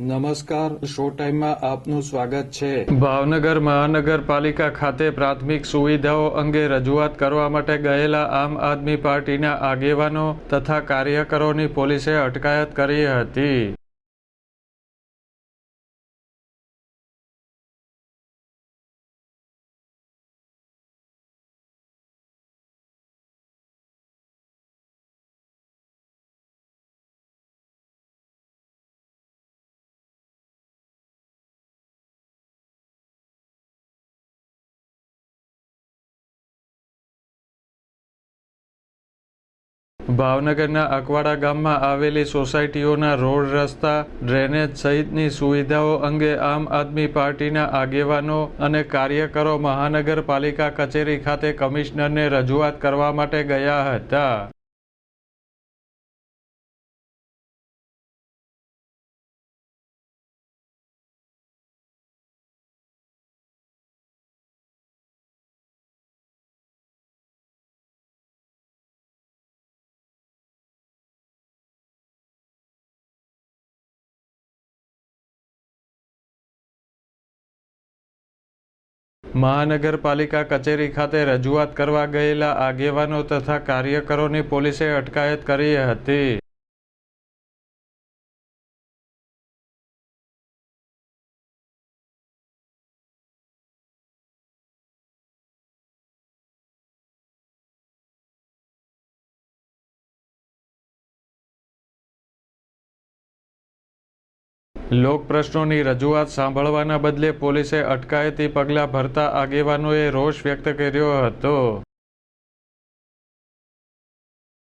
નમસ્કાર શો ટાઈમમાં આપનું સ્વાગત છે. ભાવનગર મહાનગરપાલિકા ખાતે પ્રાથમિક સુવિધાઓ અંગે રજૂઆત કરવા માટે ગયેલા આમ આદમી પાર્ટીના આગેવાનો તથા કાર્યકરોની પોલીસે અટકાયત કરી હતી. ભાવનગરના અકવાડા ગામમાં આવેલી સોસાયટીઓના રોડ રસ્તા, ડ્રેનેજ સહિતની સુવિધાઓ અંગે આમ આદમી પાર્ટીના આગેવાનો અને કાર્યકરો મહાનગરપાલિકા કચેરી ખાતે કમિશનરને રજૂઆત કરવા માટે ગયા હતા. મહાનગરપાલિકા કચેરી ખાતે રજૂઆત કરવા ગયેલા આગેવાનો તથા કાર્યકરોની પોલીસે અટકાયત કરી હતી. લોક પ્રશ્નોની રજૂઆત સાંભળવાના બદલે પોલીસે અટકાયતી પગલાં ભરતા આગેવાનોએ રોષ વ્યક્ત કર્યો હતો.